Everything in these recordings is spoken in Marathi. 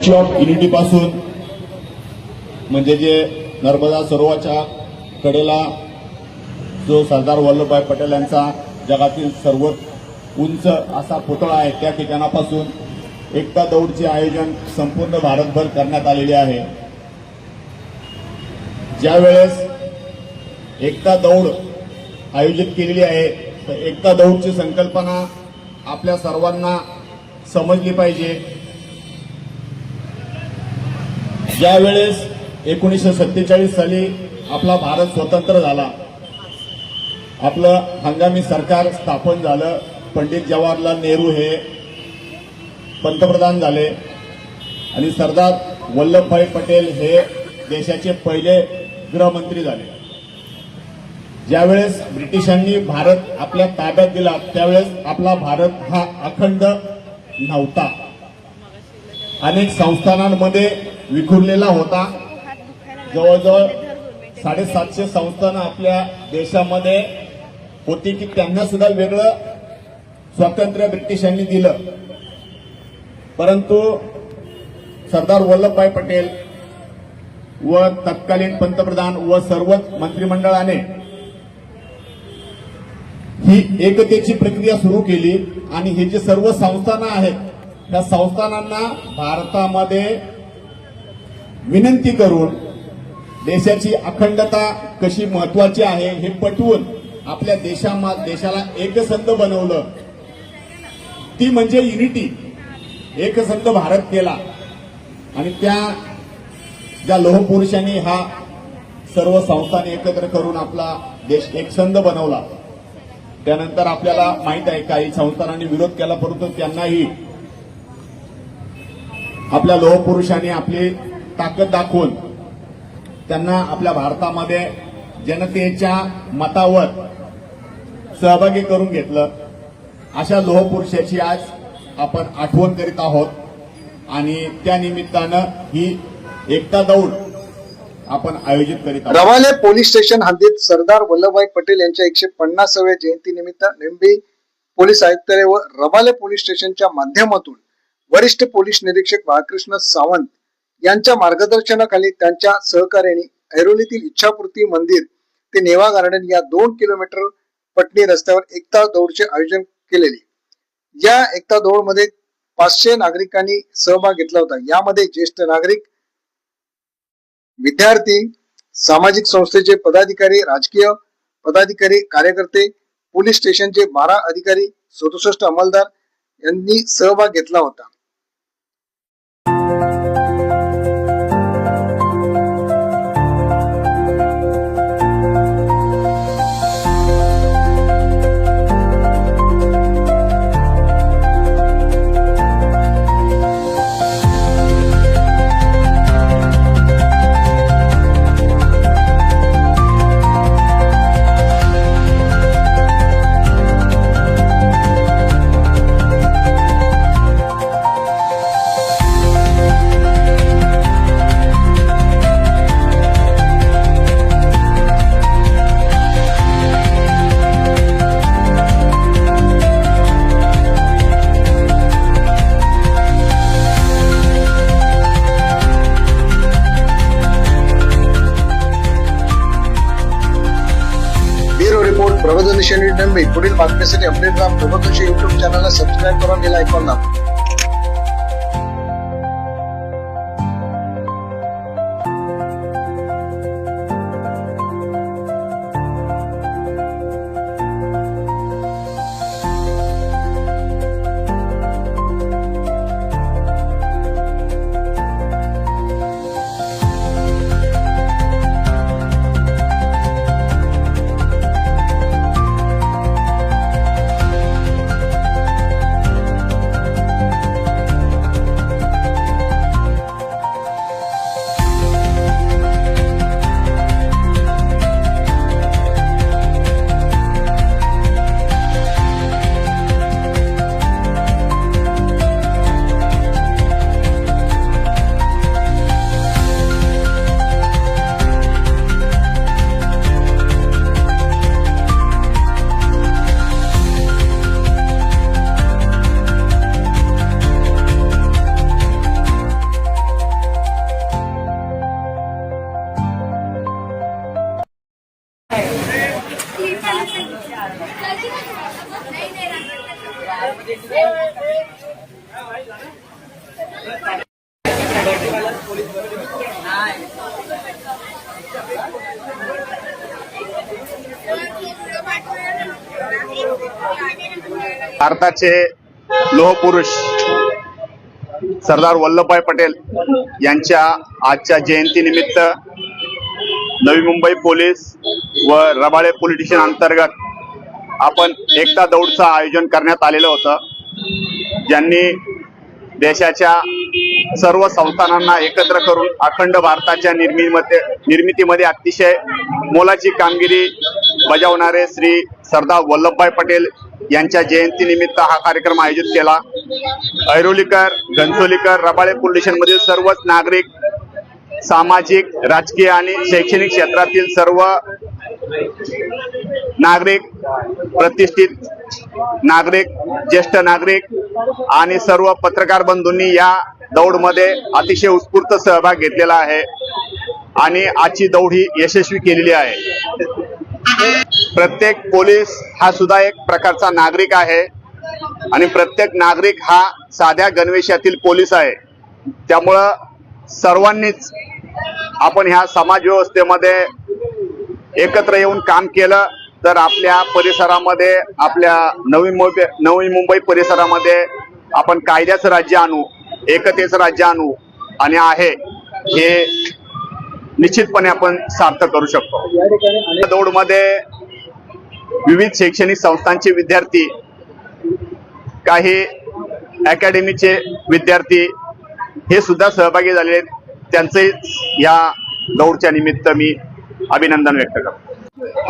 युनिटीपासून ऑफ युनिटी पासून म्हणजे जे नर्मदा सरोवराच्या कडेला जो सरदार वल्लभभाई पटेल यांचा जगातील सर्वात उंच असा पुतळा आहे त्या ठिकाणापासून एकता दौडचे आयोजन संपूर्ण भारतभर करण्यात आलेले आहे. ज्यावेळेस एकता दौड आयोजित केलेली आहे तर एकता दौडची संकल्पना आपल्या सर्वांना समजली पाहिजे. ज्यावेळेस एकोणीसशे सत्तेचाळीस साली आपला भारत स्वतंत्र झाला आपलं हंगामी सरकार स्थापन झालं पंडित जवाहरलाल नेहरू हे पंतप्रधान झाले आणि सरदार वल्लभभाई पटेल हे देशाचे पहिले गृहमंत्री झाले. ज्यावेळेस ब्रिटिशांनी भारत आपल्या ताब्यात दिला त्यावेळेस आपला भारत हा अखंड नव्हता. अनेक संस्थानांमध्ये विखुरलेला होता. जवळजवळ साडेसातशे संस्थानं आपल्या देशामध्ये होती की त्यांना सुद्धा वेगळं स्वातंत्र्य ब्रिटिशांनी दिलं. परंतु सरदार वल्लभभाई पटेल व तत्कालीन पंतप्रधान व सर्वच मंत्रिमंडळाने ही एकतेची प्रक्रिया सुरू केली आणि हे जे सर्व संस्थानं आहेत त्या संस्थानांना भारतामध्ये विनंती करून देशाची अखंडता कशी महत्वाची आहे हे पटवून आपल्या देशामा देशाला एकसंध बनवलं. ती म्हणजे युनिटी. एकसंध भारत केला. आणि त्या ज्या लोहपुरुषांनी हा सर्व संस्थान एकत्र करून आपला देश एकसंध बनवला. त्यानंतर आपल्याला माहीत आहे काही संस्थानांनी विरोध केला परंतु त्यांनाही आपल्या लोहपुरुषांनी आपली ताकद दाखवून त्यांना आपल्या भारतामध्ये जनतेच्या मतावर सहभागी करून घेतलं. अशा लोहपुरुषाची आज आपण आठवण करीत आहोत. आणि त्या निमित्तानं ही एकता दौड आपण आयोजित करीत आहोत. रवाले पोलीस स्टेशन हद्दीत सरदार वल्लभभाई पटेल यांच्या एकशे पन्नासाव्या जयंतीनिमित्त निंबी पोलीस आयुक्तालय व रवाले पोलीस स्टेशनच्या माध्यमातून वरिष्ठ पोलीस निरीक्षक बाळकृष्ण सावंत यांच्या मार्गदर्शनाखाली त्यांच्या सहकार्याने ऐरोलीतील इच्छापूर्ती मंदिर ते नेवा गार्डन या दोन किलोमीटर पटणी रस्त्यावर एकता दौडचे आयोजन केलेले. या एकता दौडमध्ये पाचशे नागरिकांनी सहभाग घेतला होता. यामध्ये ज्येष्ठ नागरिक विद्यार्थी सामाजिक संस्थेचे पदाधिकारी राजकीय पदाधिकारी कार्यकर्ते पोलीस स्टेशनचे बारा अधिकारी सदुसष्ट अंमलदार यांनी सहभाग घेतला होता. पुढील बातमीसाठी अपडेट राहा प्रबोधन युट्यूब चॅनलला सबस्क्राईब करून बेल आयकॉन दाखवा भारताचे लोहपुरुष सरदार वल्लभभाई पटेल यांच्या आजच्या जयंतीनिमित्त नवी मुंबई पोलीस व रबाळे पोलिटिशियन अंतर्गत आपण एकता दौडचं आयोजन करण्यात आलेलं होतं. ज्यांनी देशाच्या सर्व संस्थानांना एकत्र करून अखंड भारताच्या निर्मितीमध्ये निर्मितीमध्ये अतिशय मोलाची कामगिरी बजावणारे श्री सरदार वल्लभभाई पटेल यांच्या जयंतीनिमित्त हा कार्यक्रम आयोजित केला. ऐरोलीकर घनसोलीकर रबाळे पोलीस सर्वच नागरिक सामाजिक राजकीय आणि शैक्षणिक क्षेत्रातील सर्व नागरिक प्रतिष्ठित नागरिक ज्येष्ठ नागरिक आणि सर्व पत्रकार बंधूंनी या दौडमध्ये अतिशय उत्स्फूर्त सहभाग घेतलेला आहे आणि आजची दौड ही यशस्वी केलेली आहे. प्रत्येक पोलीस हा सुद्धा एक प्रकारचा नागरिक आहे आणि प्रत्येक नागरिक हा साध्या गणवेशातील पोलीस आहे. त्यामुळं सर्वांनीच आपण ह्या समाज व्यवस्थेमध्ये एकत्र येऊन काम केलं तर आपल्या परिसरामध्ये आपल्या नवी मुंबई नवी मुंबई परिसरामध्ये आपण कायद्याचं राज्य आणू एकतेचं राज्य आणू आणि आहे हे निश्चितपणे आपण सार्थ करू शकतो. दौडमध्ये विविध शैक्षणिक संस्थांचे विद्यार्थी काही अकॅडमीचे विद्यार्थी हे सुद्धा सहभागी झाले त्यांचे या दौडच्या निमित्त मी अभिनंदन व्यक्त करतो.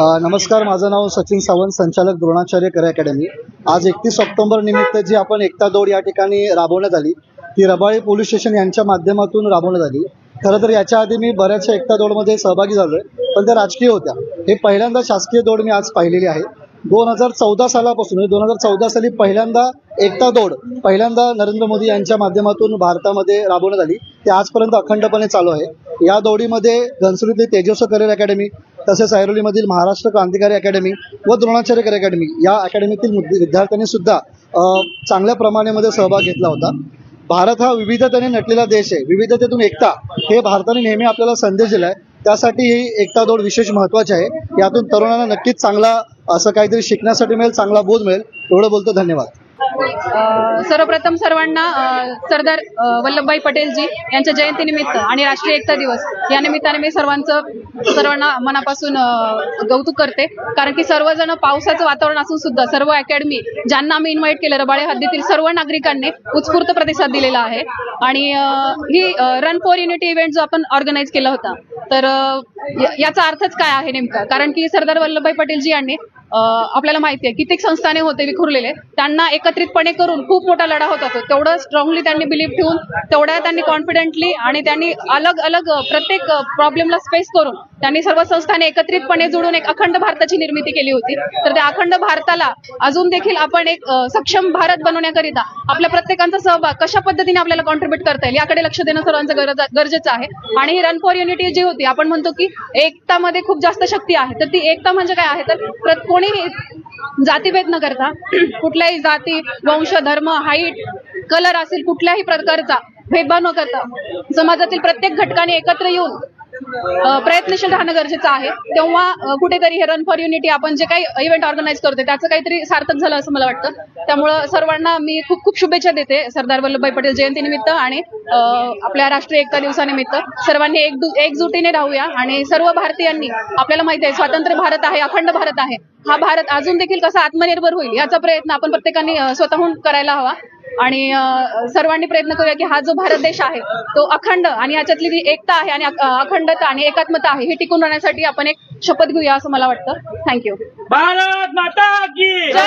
नमस्कार माझं नाव सचिन सावंत संचालक द्रोणाचार्य करे अकॅडमी. आज एकतीस ऑक्टोबर निमित्त जी आपण एकता दौड या ठिकाणी राबवण्यात आली ती रबाळे पोलीस स्टेशन यांच्या माध्यमातून राबवण्यात आली. खरं तर याच्या आधी मी बऱ्याचशा एकता दौडमध्ये सहभागी झालोय पण त्या राजकीय होत्या. हे पहिल्यांदा शासकीय दौड मी आज पाहिलेली आहे. दोन हजार चौदा सालापासून म्हणजे दोन हजार चौदा साली पहिल्यांदा एकता दौड पहिल्यांदा नरेंद्र मोदी यांच्या माध्यमातून भारतामध्ये राबवण्यात आली. ते आजपर्यंत अखंडपणे चालू आहे. या दौडीमध्ये घनसुलीतली तेजस्व करिअर अकॅडमी तसेच ऐरोलीमधील महाराष्ट्र क्रांतिकारी अकॅडमी व द्रोणाचार्यकर अकॅडमी या अकॅडमीतील मुद्दे- विद्यार्थ्यांनी सुद्धा चांगल्या प्रमाणामध्ये सहभाग घेतला होता. भारत हा विविधतेने नटलेला देश आहे. विविधतेतून एकता हे भारताने नेहमी आपल्याला संदेश दिलाय. त्यासाठी ही एकता दौड विशेष महत्वाची आहे. यातून तरुणांना नक्कीच चांगला असं काहीतरी शिकण्यासाठी मिळेल चांगला बोध मिळेल. एवढं बोलतो धन्यवाद. सर्वप्रथम सर्वांना सरदार वल्लभभाई पटेलजी यांच्या जयंतीनिमित्त आणि राष्ट्रीय एकता दिवस या निमित्ताने मी सर्वांचं सर्वांना मनापासून कौतुक करते. कारण की सर्वजण पावसाचं वातावरण असून सुद्धा सर्व अकॅडमी ज्यांना आम्ही इन्व्हाइट केलं रबाळे हद्दीतील सर्व नागरिकांनी उत्स्फूर्त प्रतिसाद दिलेला आहे. आणि ही रन फॉर युनिटी इव्हेंट जो आपण ऑर्गनाईज केला होता तर याचा अर्थच काय आहे नेमका? कारण की सरदार वल्लभभाई पटेलजी यांनी आपल्याला माहिती आहे कित्येक संस्थाने होते विखुरलेले. त्यांना एकत्रितपणे करून खूप मोठा लढा होता तो तेवढं स्ट्रॉंगली त्यांनी बिलीव्ह ठेवून तेवढ्या त्यांनी कॉन्फिडेंटली आणि त्यांनी अलग अलग प्रत्येक प्रॉब्लेमला स्पेस करून त्यांनी सर्व संस्थाने एकत्रितपणे जोडून एक अखंड भारताची निर्मिती केली होती. तर त्या अखंड भारताला अजून देखील आपण एक सक्षम भारत बनवण्याकरिता आपल्या प्रत्येकांचा सहभाग कशा पद्धतीने आपल्याला कॉन्ट्रीब्युट करता येईल याकडे लक्ष देणं सर्वांचं गरजेचं आहे. आणि ही रन फॉर युनिटी जी होती आपण म्हणतो की एकतामध्ये खूप जास्त शक्ती आहे. तर ती एकता म्हणजे काय आहे? तर कोणीही जातीभेद न करता कुठल्याही जाती वंश धर्म हाईट कलर असेल कुठल्याही प्रकारचा भेदभाव न करता समाजातील प्रत्येक घटकाने एकत्र येऊन प्रयत्नशील राहणं गरजेचं आहे. तेव्हा कुठेतरी हे रन फॉर युनिटी आपण जे काही इव्हेंट ऑर्गनाईज करतोय त्याचं काहीतरी सार्थक झालं असं मला वाटतं. त्यामुळं सर्वांना मी खूप खूप शुभेच्छा देते सरदार वल्लभभाई पटेल जयंतीनिमित्त आणि आपल्या राष्ट्रीय एकता दिवसानिमित्त. सर्वांनी एक एकजुटीने राहूया आणि सर्व भारतीयांनी आपल्याला माहिती आहे स्वातंत्र्य भारत आहे अखंड भारत आहे. हा भारत अजून देखील कसा आत्मनिर्भर होईल याचा प्रयत्न आपण प्रत्येकाने स्वतःहून करायला हवा. आणि सर्वांनी प्रयत्न करूया की हा जो भारत देश आहे तो अखंड आणि याच्यातली जी एकता आहे आणि अखंडता आणि एकात्मता आहे ही टिकून राहण्यासाठी आपण एक शपथ घेऊया असं मला वाटतं. थँक्यू भारत माता की